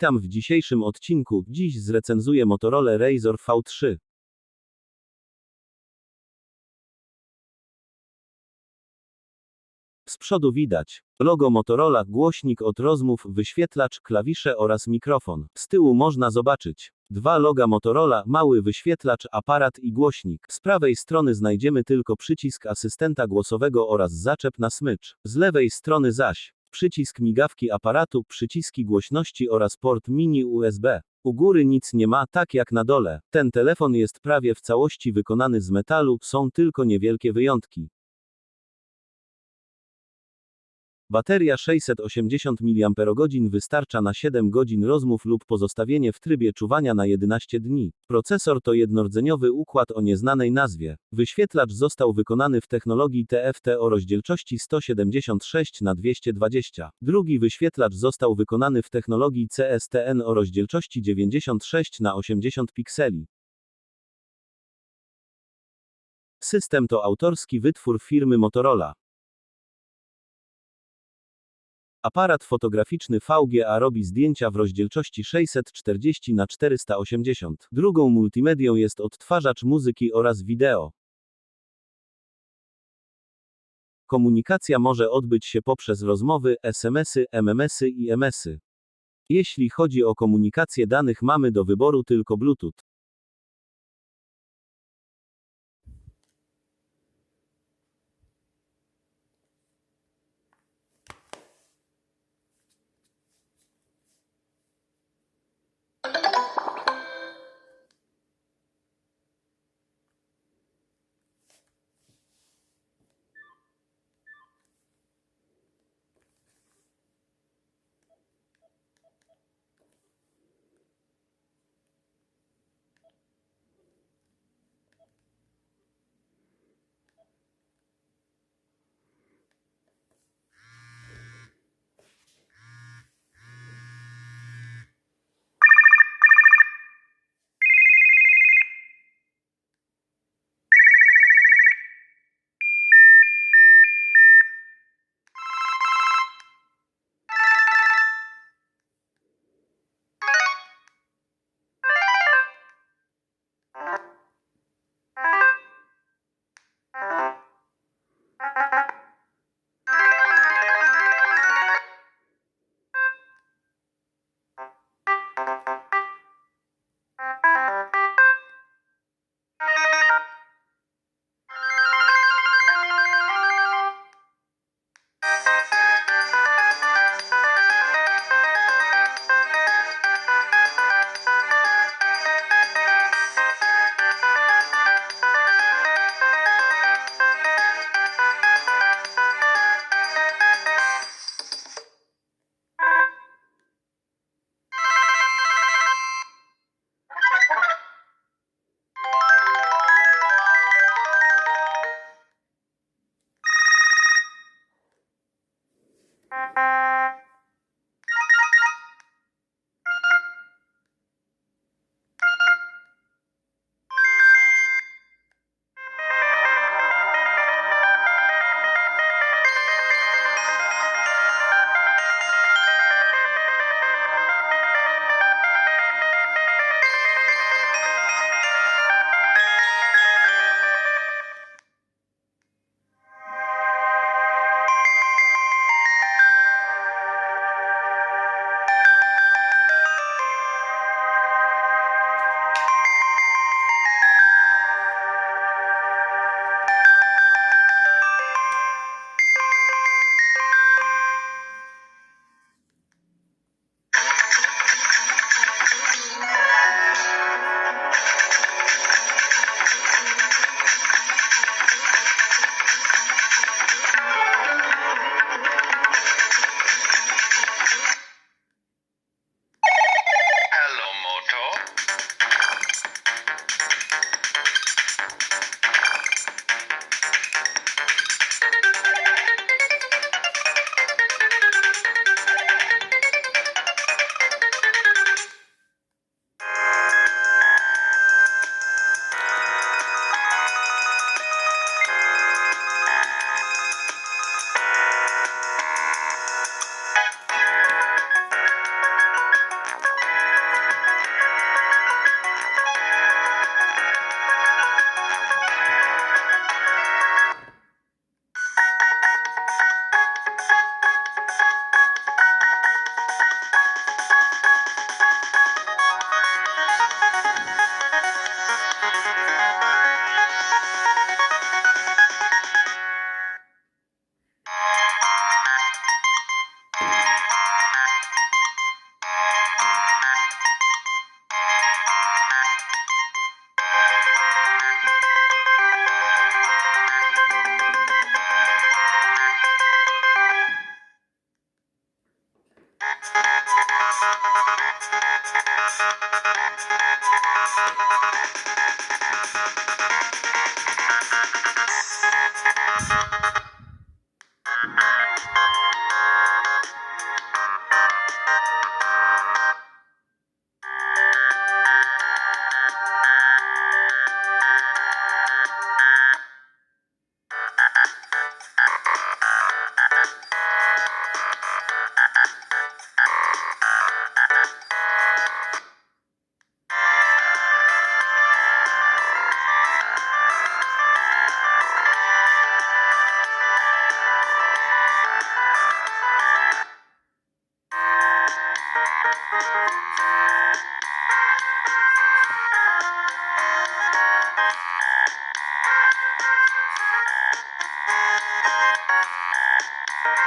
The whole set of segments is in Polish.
Witam w dzisiejszym odcinku. Dziś zrecenzuję Motorola Razr V3. Z przodu widać logo Motorola, głośnik od rozmów, wyświetlacz, klawisze oraz mikrofon. Z tyłu można zobaczyć dwa loga Motorola, mały wyświetlacz, aparat i głośnik. Z prawej strony znajdziemy tylko przycisk asystenta głosowego oraz zaczep na smycz. Z lewej strony zaś przycisk migawki aparatu, przyciski głośności oraz port mini USB. U góry nic nie ma, tak jak na dole. Ten telefon jest prawie w całości wykonany z metalu, są tylko niewielkie wyjątki. Bateria 680 mAh wystarcza na 7 godzin rozmów lub pozostawienie w trybie czuwania na 11 dni. Procesor to jednordzeniowy układ o nieznanej nazwie. Wyświetlacz został wykonany w technologii TFT o rozdzielczości 176 na 220. Drugi wyświetlacz został wykonany w technologii CSTN o rozdzielczości 96 na 80 pikseli. System to autorski wytwór firmy Motorola. Aparat fotograficzny VGA robi zdjęcia w rozdzielczości 640 na 480. Drugą multimedią jest odtwarzacz muzyki oraz wideo. Komunikacja może odbyć się poprzez rozmowy, SMS-y, MMS-y i MS-y. Jeśli chodzi o komunikację danych mamy do wyboru tylko Bluetooth. you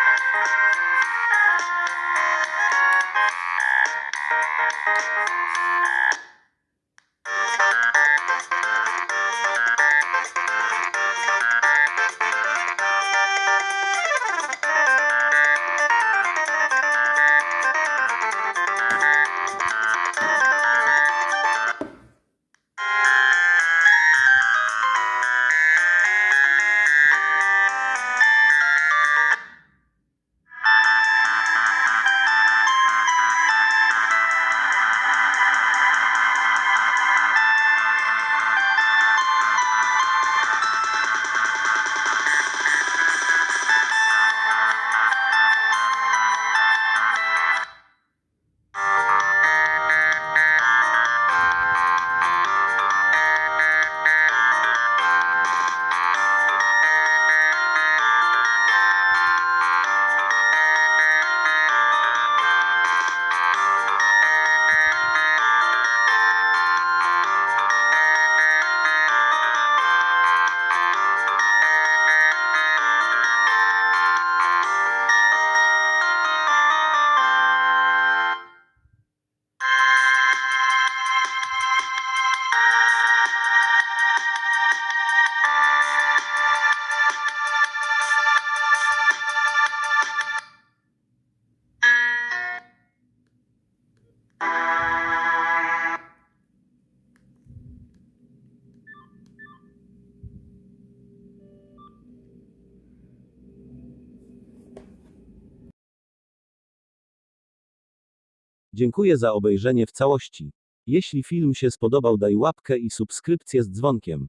Dziękuję za obejrzenie w całości. Jeśli film się spodobał daj łapkę i subskrypcję z dzwonkiem.